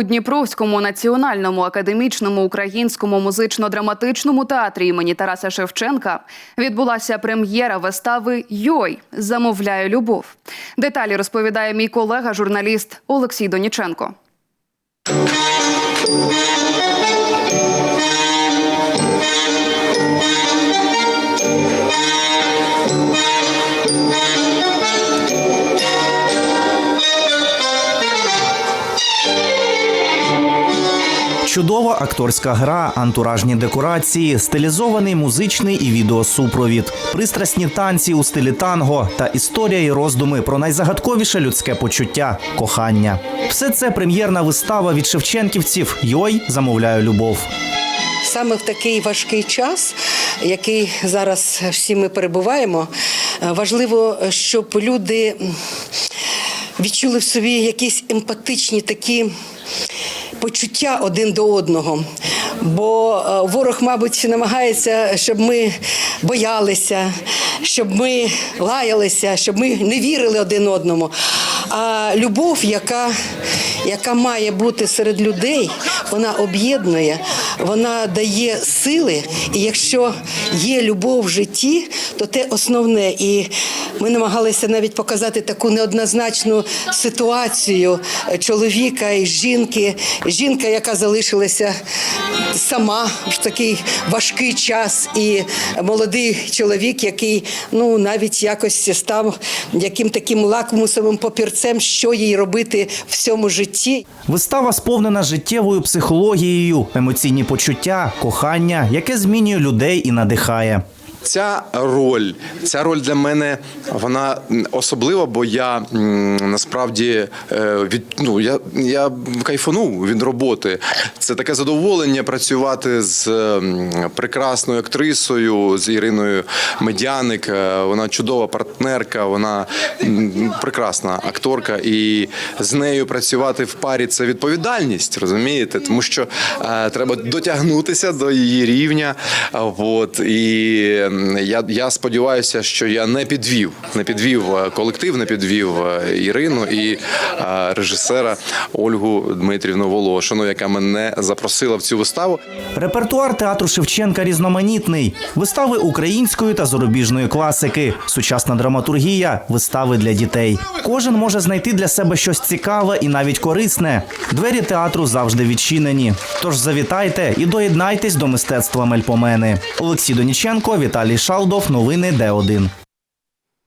У Дніпровському національному академічному українському музично-драматичному театрі імені Тараса Шевченка відбулася прем'єра вистави Йой замовляю любов. Деталі розповідає мій колега, журналіст Олексій Доніченко. Чудова акторська гра, антуражні декорації, стилізований музичний і відеосупровід, пристрасні танці у стилі танго та історія і роздуми про найзагадковіше людське почуття кохання. Все це прем'єрна вистава від шевченківців Йой замовляю любов. Саме в такий важкий час, який зараз всі ми перебуваємо, е, важливо, щоб люди відчули в собі якісь емпатичні такі почуття один до одного. Бо е, ворог, мабуть, намагається, щоб ми боялися, щоб ми лаялися, щоб ми не вірили один одному. А любов, яка, яка має бути серед людей, вона об'єднує, вона дає сили. І якщо є любов в житті, то те основне. І ми намагалися навіть показати таку неоднозначну ситуацію чоловіка і жінки. Жінка, яка залишилася сама в такий важкий час, і молодий чоловік, який ну навіть якось став яким таким лакмусовим папірцем, що їй робити в цьому житті. Вистава сповнена життєвою психологією, емоційні почуття, кохання, яке змінює людей і надихає. Ця роль, ця роль для мене вона особлива, бо я насправді е, від ну я, я кайфанув від роботи. Це таке задоволення працювати з прекрасною актрисою, з Іриною Медяник. Е, Вона чудова партнерка, вона прекрасна акторка, і з нею працювати в парі це відповідальність, розумієте? Тому що е, треба дотягнутися до її рівня. От і я, я сподіваюся, що я не підвів, не підвів е, колектив, не підвів е, Ірину і е, режисера Ольгу Дмитрівну Волошину, яка мене запросила в цю виставу. Репертуар театру Шевченка різноманітний: вистави української та зарубіжної класики, сучасна драматургія, вистави для дітей. Кожен може знайти для себе щось цікаве і навіть корисне. Двері театру завжди відчинені. Тож завітайте і доєднайтесь до мистецтва Мельпомени. Олексій Доніченко, Віталій Шалдов. Новини Д1.